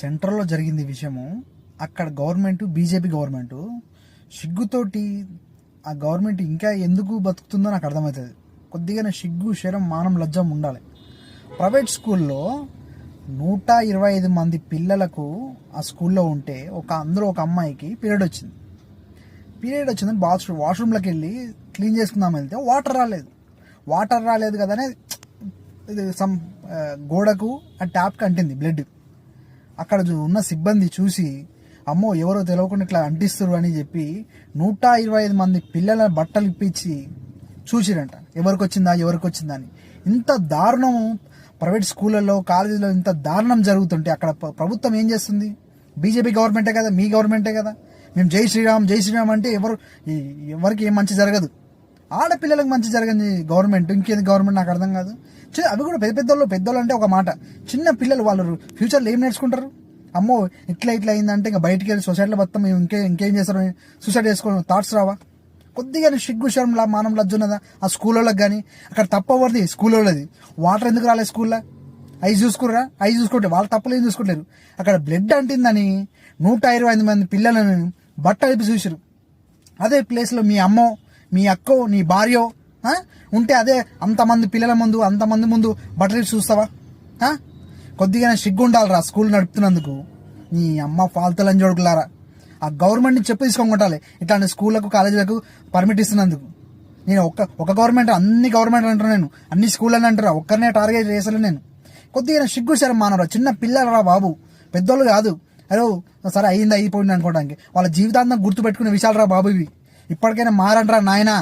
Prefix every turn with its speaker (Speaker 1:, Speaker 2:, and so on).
Speaker 1: సెంట్రల్లో జరిగింది విషయము. అక్కడ గవర్నమెంట్ బీజేపీ గవర్నమెంట్ సిగ్గుతోటి ఆ గవర్నమెంట్ ఇంకా ఎందుకు బతుకుతుందో నాకు అర్థమవుతుంది. కొద్దిగానే సిగ్గు శరం మానం లజ్జం ఉండాలి. ప్రైవేట్ స్కూల్లో నూట ఇరవై ఐదు మంది పిల్లలకు ఆ స్కూల్లో ఉంటే ఒక అందులో ఒక అమ్మాయికి పీరియడ్ వచ్చింది. పీరియడ్ వచ్చిందని బాత్రూమ్ వాష్రూమ్లోకి వెళ్ళి క్లీన్ చేసుకుందాం వెళ్తే వాటర్ రాలేదు. వాటర్ రాలేదు కదనే ఇది సమ్ గోడకు ఆ ట్యాప్కి అంటింది బ్లడ్. అక్కడ చూ- ఉన్న సిబ్బంది చూసి అమ్మో ఎవరో తెలియకుండా ఇట్లా అంటిస్తారు అని చెప్పి నూట ఇరవై ఐదు మంది పిల్లల బట్టలు ఇప్పించి చూసిరంట. ఎవరికి వచ్చిందా ఎవరికి వచ్చిందా అని. ఇంత దారుణం ప్రైవేట్ స్కూళ్ళల్లో కాలేజీలో ఇంత దారుణం జరుగుతుంటే అక్కడ ప్రభుత్వం ఏం చేస్తుంది? బీజేపీ గవర్నమెంటే కదా మీ గవర్నమెంటే కదా. మేము జై శ్రీరామ్ జై శ్రీరామ్ అంటే ఎవరు ఎవరికి ఏం మంచి జరగదు. ఆడపిల్లలకు మంచి జరగని గవర్నమెంట్. ఇంకేది గవర్నమెంట్ నాకు అర్థం కాదు. అవి కూడా పెద్ద పెద్దోళ్ళు పెద్దోళ్ళు అంటే ఒక మాట. చిన్న పిల్లలు వాళ్ళు ఫ్యూచర్లో ఏం నేర్చుకుంటారు? అమ్మో ఇట్లా ఇట్లా అయిందంటే ఇంకా బయటికి వెళ్ళి సొసైటీలో మొత్తం మేము ఇంకే ఇంకేం చేస్తారు సూసైడ్ చేసుకోవడం థాట్స్ రావా? కొద్దిగా సిగ్గు శరం లా మానం లజ్జున్నదా ఆ స్కూల్ వాళ్ళకి కానీ అక్కడ తప్పవరిది స్కూల్ వాళ్ళది వాటర్ ఎందుకు రాలేదు స్కూల్లో అవి చూసుకుర్రా? అవి చూసుకుంటే వాళ్ళ తప్పులు ఏం చూసుకోలేరు అక్కడ బ్లడ్ అంటిందని నూట ఇరవై ఐదు మంది పిల్లలను బట్ట అలిపి చూసారు అదే ప్లేస్లో మీ అమ్మో మీ అక్కో నీ భార్యో ఉంటే అదే అంతమంది పిల్లల ముందు అంతమంది ముందు బట్టలు చూస్తావా? కొద్దిగా సిగ్గు రా స్కూల్ నడుపుతున్నందుకు. నీ అమ్మ ఫాల్తలని చూడకులారా ఆ గవర్నమెంట్ని చెప్పు తీసుకొని ఇట్లాంటి స్కూళ్ళకు కాలేజీలకు పర్మిట్ ఇస్తున్నందుకు. నేను ఒక్క ఒక గవర్నమెంట్ అన్ని గవర్నమెంట్ అంటారు నేను. అన్ని స్కూళ్ళని అంటారా ఒక్కరినే టార్గెట్ చేసాను నేను. కొద్దిగా సిగ్గు శరం మానవరా. చిన్న పిల్లలరా బాబు. పెద్దోళ్ళు కాదు. అరే సరే అయింది అయిపోయింది అనుకోవడానికి. వాళ్ళ జీవితాంతం గుర్తుపెట్టుకునే విషయాలు రా బాబు ఇవి. ఇప్పటికైనా మారంట్రా నాయనా?